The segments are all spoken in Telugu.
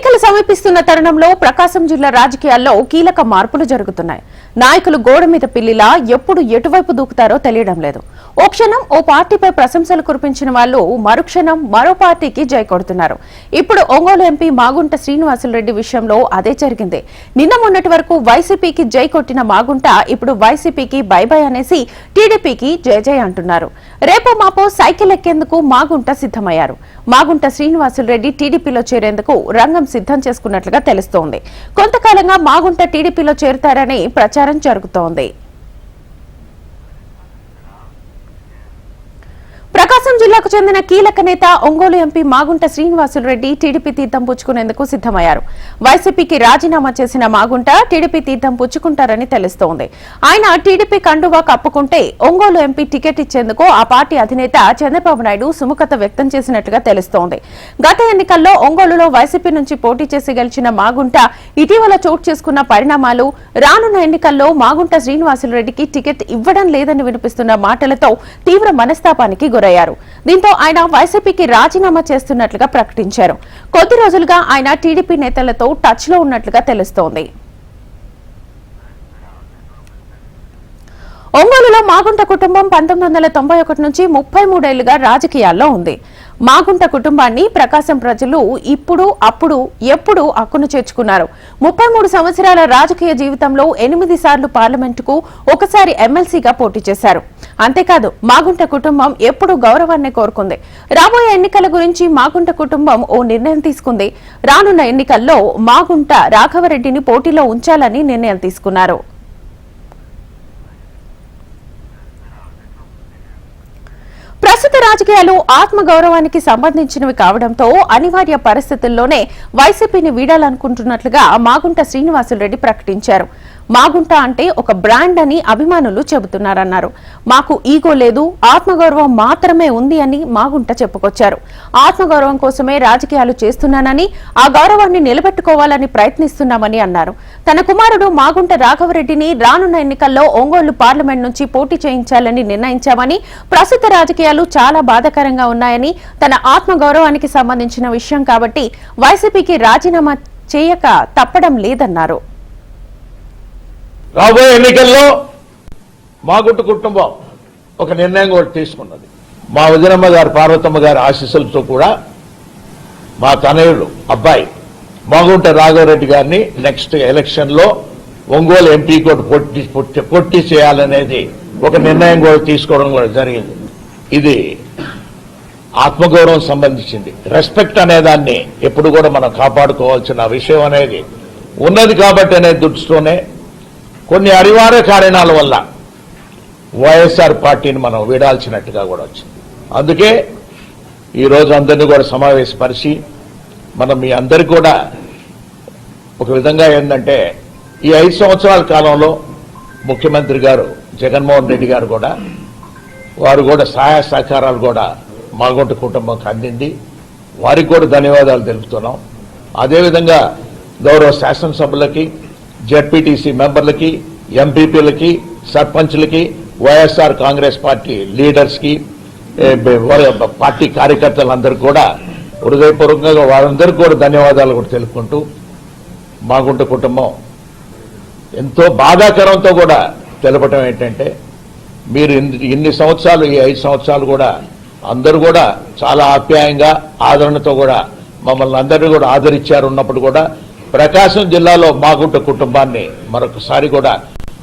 ఎన్నికలు సమీపిస్తున్న తరుణంలో ప్రకాశం జిల్లా రాజకీయాల్లో కీలక మార్పులు జరుగుతున్నాయి. నాయకులు గోడ మీద పిల్లిలా ఎప్పుడు ఎటువైపు దూకుతారో తెలియడం లేదు. ఓ క్షణం ఓ పార్టీపై ప్రశంసలు కురిపించిన వాళ్ళు మరుక్షణం మరో పార్టీకి జై కొడుతున్నారు. ఇప్పుడు ఒంగోలు ఎంపీ మాగుంట శ్రీనివాసులరెడ్డి విషయంలో అదే జరిగింది. నిన్న మొన్నటి వరకు వైసీపీకి జై కొట్టిన మాగుంట ఇప్పుడు వైసీపీకి బై బై అనేసి టీడీపీకి జై జై అంటున్నారు. రేపో మాపో సైకిల్ ఎక్కేందుకు మాగుంట సిద్ధమయ్యారు. మాగుంట శ్రీనివాసులరెడ్డి టీడీపీలో చేరేందుకు రంగం సిద్ధం చేసుకున్నట్లుగా తెలుస్తోంది. కొంతకాలంగా మాగుంట టీడీపీలో చేరుతారని ప్రచారం జరుగుతోంది. ప్రకాశం జిల్లాకు చెందిన కీలక నేత ఒంగోలు ఎంపీ మాగుంట శ్రీనివాసులరెడ్డి టీడీపీ తీర్థం పుచ్చుకునేందుకు సిద్దమయ్యారు వైసీపీకి రాజీనామా చేసిన మాగుంట టీడీపీ తీర్థం పుచ్చుకుంటారని తెలుస్తోంది. ఆయన టీడీపీ కండువా కప్పుకుంటే ఒంగోలు ఎంపీ టికెట్ ఇచ్చేందుకు ఆ పార్టీ అధినేత చంద్రబాబు నాయుడు సుముఖత వ్యక్తం చేసినట్లుగా తెలుస్తోంది. గత ఎన్నికల్లో ఒంగోలులో వైసీపీ నుంచి పోటీ చేసి గెలిచిన మాగుంట ఇటీవల చోటు చేసుకున్న పరిణామాలు రానున్న ఎన్నికల్లో మాగుంట శ్రీనివాసులరెడ్డికి టికెట్ ఇవ్వడం లేదని వినిపిస్తున్న మాటలతో తీవ్ర మనస్తాపానికి గురయ్యారు. దీంతో ఆయన వైసీపీకి రాజీనామా చేస్తున్నట్లుగా ప్రకటించారు. కొద్ది రోజులుగా ఆయన టీడీపీ నేతలతో టచ్లో ఉన్నట్లుగా తెలుస్తోంది. ఒంగోలులో మాగుంట కుటుంబం పంతొమ్మిది వందల తొంభై ఒకటి నుంచి ముప్పై మూడేళ్ళుగా రాజకీయాల్లో ఉంది. మాగుంట కుటుంబాన్ని ప్రకాశం ప్రజలు ఇప్పుడు అప్పుడు ఎప్పుడు అక్కును చేర్చుకున్నారు. ముప్పై మూడు సంవత్సరాల రాజకీయ జీవితంలో ఎనిమిది సార్లు పార్లమెంటుకు ఒకసారి ఎమ్మెల్సీగా పోటీ చేశారు. అంతేకాదు మాగుంట కుటుంబం ఎప్పుడు గౌరవాన్ని కోరుకుంది. రాబోయే ఎన్నికల గురించి మాగుంట కుటుంబం ఓ నిర్ణయం తీసుకుంది. రానున్న ఎన్నికల్లో మాగుంట రాఘవరెడ్డిని పోటీలో ఉంచాలని నిర్ణయం తీసుకున్నారు. ప్రస్తుత రాజకీయాలు ఆత్మగౌరవానికి సంబంధించినవి కావడంతో అనివార్య పరిస్థితుల్లోనే వైసీపీని వీడాలనుకుంటున్నట్లుగా మాగుంట శ్రీనివాసులరెడ్డి ప్రకటించారు. మాగుంట అంటే ఒక బ్రాండ్ అని అభిమానులు చెబుతున్నారన్నారు. మాకు ఈగో లేదు ఆత్మగౌరవం మాత్రమే ఉంది అని మాగుంట చెప్పుకొచ్చారు. ఆత్మగౌరవం కోసమే రాజకీయాలు చేస్తున్నానని ఆ గౌరవాన్ని నిలబెట్టుకోవాలని ప్రయత్నిస్తున్నామని అన్నారు. తన కుమారుడు మాగుంట రాఘవరెడ్డిని రానున్న ఎన్నికల్లో ఒంగోలు పార్లమెంట్ నుంచి పోటీ చేయించాలని నిర్ణయించామని ప్రస్తుత రాజకీయాలు చాలా బాధాకరంగా ఉన్నాయని తన ఆత్మగౌరవానికి సంబంధించిన విషయం కాబట్టి వైసీపీకి రాజీనామా చేయక తప్పడం లేదన్నారు. రాబోయే ఎన్నికల్లో మాగుంట కుటుంబం ఒక నిర్ణయం కూడా తీసుకున్నది. మా వదినమ్మ గారు పార్వతమ్మ గారి ఆశీస్సులతో కూడా మా తనయుడు అబ్బాయి మాగుంట రాఘవరెడ్డి గారిని నెక్స్ట్ ఎలక్షన్లో ఒంగోలు ఎంపీ కూడా పొట్టి పొట్టి పొట్టి చేయాలనేది ఒక నిర్ణయం కూడా తీసుకోవడం కూడా జరిగింది. ఇది ఆత్మగౌరవం సంబంధించింది. రెస్పెక్ట్ అనే దాన్ని ఎప్పుడు కూడా మనం కాపాడుకోవాల్సిన విషయం అనేది ఉన్నది కాబట్టి అనే దృష్టితోనే కొన్ని అనివార్య కారణాల వల్ల వైఎస్ఆర్ పార్టీని మనం వీడాల్సినట్టుగా కూడా వచ్చింది. అందుకే ఈరోజు అందరినీ కూడా సమావేశపరిచి మనం మీ అందరికీ కూడా ఒక విధంగా ఏంటంటే ఈ ఐదు సంవత్సరాల కాలంలో ముఖ్యమంత్రి గారు జగన్మోహన్ రెడ్డి గారు కూడా వారు కూడా సహాయ సహకారాలు కూడా మాగుంట కుటుంబంకి అందింది. వారికి కూడా ధన్యవాదాలు తెలుపుతున్నాం. అదేవిధంగా గౌరవ శాసనసభ్యులకి జెడ్పీటీసీ మెంబర్లకి ఎంపీపీలకి సర్పంచ్లకి వైఎస్ఆర్ కాంగ్రెస్ పార్టీ లీడర్స్కి పార్టీ కార్యకర్తలందరూ కూడా హృదయపూర్వకంగా వారందరికీ కూడా ధన్యవాదాలు కూడా తెలుపుకుంటూ మాగుంట కుటుంబం. ఎంతో బాధాకరంతో కూడా తెలపటం ఏంటంటే మీరు ఇన్ని- ఇన్ని సంవత్సరాలు ఈ ఐదు సంవత్సరాలు కూడా అందరూ కూడా చాలా ఆప్యాయంగా ఆదరణతో కూడా మమ్మల్ని అందరినీ కూడా ఆదరించారు ఉన్నప్పుడు కూడా ప్రకాశం జిల్లాలో మాగుంట కుటుంబాన్ని మరొకసారి కూడా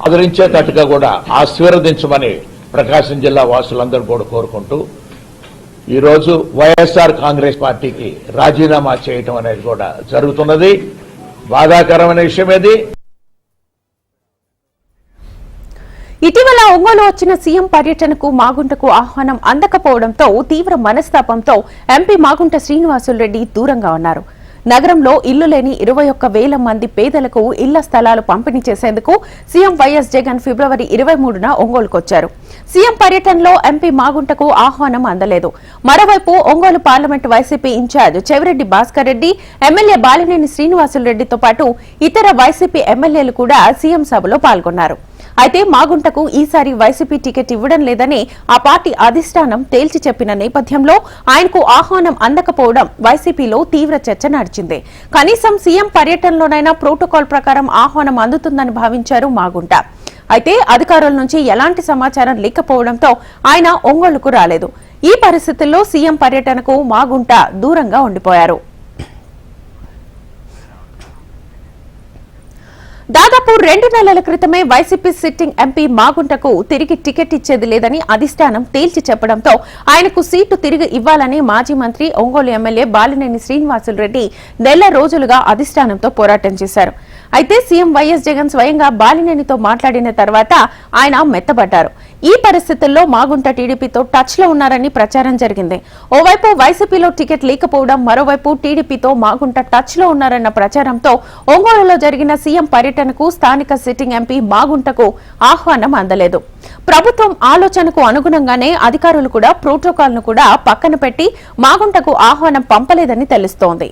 ఆదరించేటట్టుగా కూడా ఆశీర్వదించమని ప్రకాశం జిల్లా వాసులందరూ కూడా కోరుకుంటూ ఈరోజు వైఎస్ఆర్ కాంగ్రెస్ పార్టీకి రాజీనామా చేయటం అనేది కూడా జరుగుతున్నది. బాధాకరమైన విషయం ఏది? ఇటీవల ఒంగోలు వచ్చిన సీఎం పర్యటనకు మాగుంటకు ఆహ్వానం అందకపోవడంతో తీవ్ర మనస్తాపంతో ఎంపీ మాగుంట శ్రీనివాసులరెడ్డి దూరంగా ఉన్నారు. నగరంలో ఇల్లు లేని ఇరవై ఒక్క వేల మంది పేదలకు ఇళ్ళ స్థలాలు పంపిణీ చేసేందుకు సీఎం వైఎస్ జగన్ ఫిబ్రవరి ఇరవై మూడున ఒంగోలుకొచ్చారు. సీఎం పర్యటనలో ఎంపీ మాగుంటకు ఆహ్వానం అందలేదు. మరోవైపు Ongole parliament YCP incharge Chevireddy Bhaskar Reddy MLA Balineni శ్రీనివాసులరెడ్డితో పాటు ఇతర వైసీపీ ఎమ్మెల్యేలు కూడా సీఎం సభలో పాల్గొన్నారు. అయితే మాగుంటకు ఈసారి వైసీపీ టికెట్ ఇవ్వడం లేదని ఆ పార్టీ అధిష్టానం తేల్చి చెప్పిన నేపథ్యంలో ఆయనకు ఆహ్వానం అందకపోవడం వైసీపీలో తీవ్ర చర్చ నడిచింది. కనీసం సీఎం పర్యటనలోనైనా ప్రోటోకాల్ ప్రకారం ఆహ్వానం అందుతుందని భావించారు మాగుంట. అయితే అధికారుల నుంచి ఎలాంటి సమాచారం లేకపోవడంతో ఆయన ఒంగోలుకు రాలేదు. ఈ పరిస్థితుల్లో సీఎం పర్యటనకు మాగుంట దూరంగా ఉండిపోయారు. దాదాపు రెండు నెలల క్రితమే వైసీపీ సిట్టింగ్ ఎంపీ మాగుంటకు తిరిగి టికెట్ ఇచ్చేది లేదని అధిష్టానం తేల్చి చెప్పడంతో ఆయనకు సీటు తిరిగి ఇవ్వాలని మాజీ మంత్రి ఒంగోలు ఎమ్మెల్యే బాలినేని శ్రీనివాసులు రెడ్డి నెల రోజులుగా అధిష్టానంతో పోరాటం చేశారు. అయితే సీఎం వైఎస్ జగన్ స్వయంగా బాలినేనితో మాట్లాడిన తర్వాత ఆయన మెత్తబడ్డారు. ఈ పరిస్థితుల్లో మాగుంట టీడీపీతో టచ్లో ఉన్నారని ప్రచారం జరిగింది. ఓవైపు వైసీపీలో టికెట్ లేకపోవడం మరోవైపు టీడీపీతో మాగుంట టచ్లో ఉన్నారన్న ప్రచారంతో ఒంగోలులో జరిగిన సీఎం పర్యటనకు స్థానిక సిట్టింగ్ ఎంపీ మాగుంటకు ఆహ్వానం అందలేదు. ప్రభుత్వం ఆలోచనకు అనుగుణంగానే అధికారులు కూడా ప్రోటోకాల్ను కూడా పక్కన పెట్టి మాగుంటకు ఆహ్వానం పంపలేదని తెలుస్తోంది.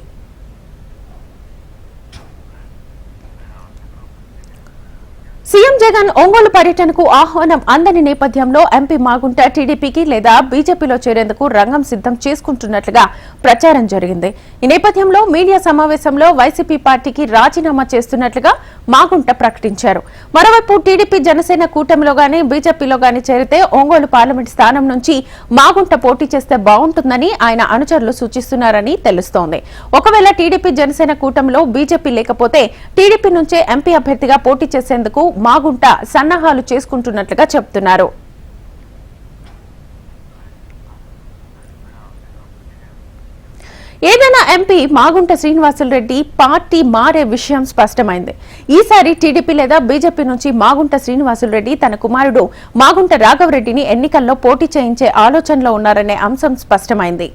సీఎం జగన్ ఒంగోలు పర్యటనకు ఆహ్వానం అందని నేపథ్యంలో ఎంపీ మాగుంట టీడీపీకి లేదా బీజేపీలో చేరేందుకు రంగం సిద్ధం చేసుకుంటున్నట్లుగా ప్రచారం జరిగింది. ఈ నేపథ్యంలో మీడియా సమావేశంలో వైసీపీ పార్టీకి రాజీనామా చేస్తున్నట్లుగా మాగుంట ప్రకటించారు. మరోవైపు టీడీపీ జనసేన కూటమిలో గాని బీజేపీలో గాని చేరితే ఒంగోలు పార్లమెంట్ స్థానం నుంచి మాగుంట పోటీ చేస్తే బాగుంటుందని ఆయన అనుచరులు సూచిస్తున్నారని తెలుస్తోంది. ఒకవేళ టీడీపీ జనసేన కూటమిలో బీజేపీ లేకపోతే టీడీపీ నుంచే ఎంపీ అభ్యర్థిగా పోటీ చేసేందుకు మాగుంట సన్నాహాలు చేసుకుంటున్నట్లుగా చెబుతున్నారు ఏదైనా ఎంపీ మాగుంట శ్రీనివాసులు రెడ్డి పార్టీ మారే విషయం స్పష్టమైంది. ఈసారి టీడీపీ లేదా బీజేపీ నుంచి మాగుంట శ్రీనివాసులు రెడ్డి తన కుమారుడు మాగుంట రాఘవరెడ్డిని ఎన్నికల్లో పోటీ చేయించే ఆలోచనలో ఉన్నారనే అంశం స్పష్టమైంది.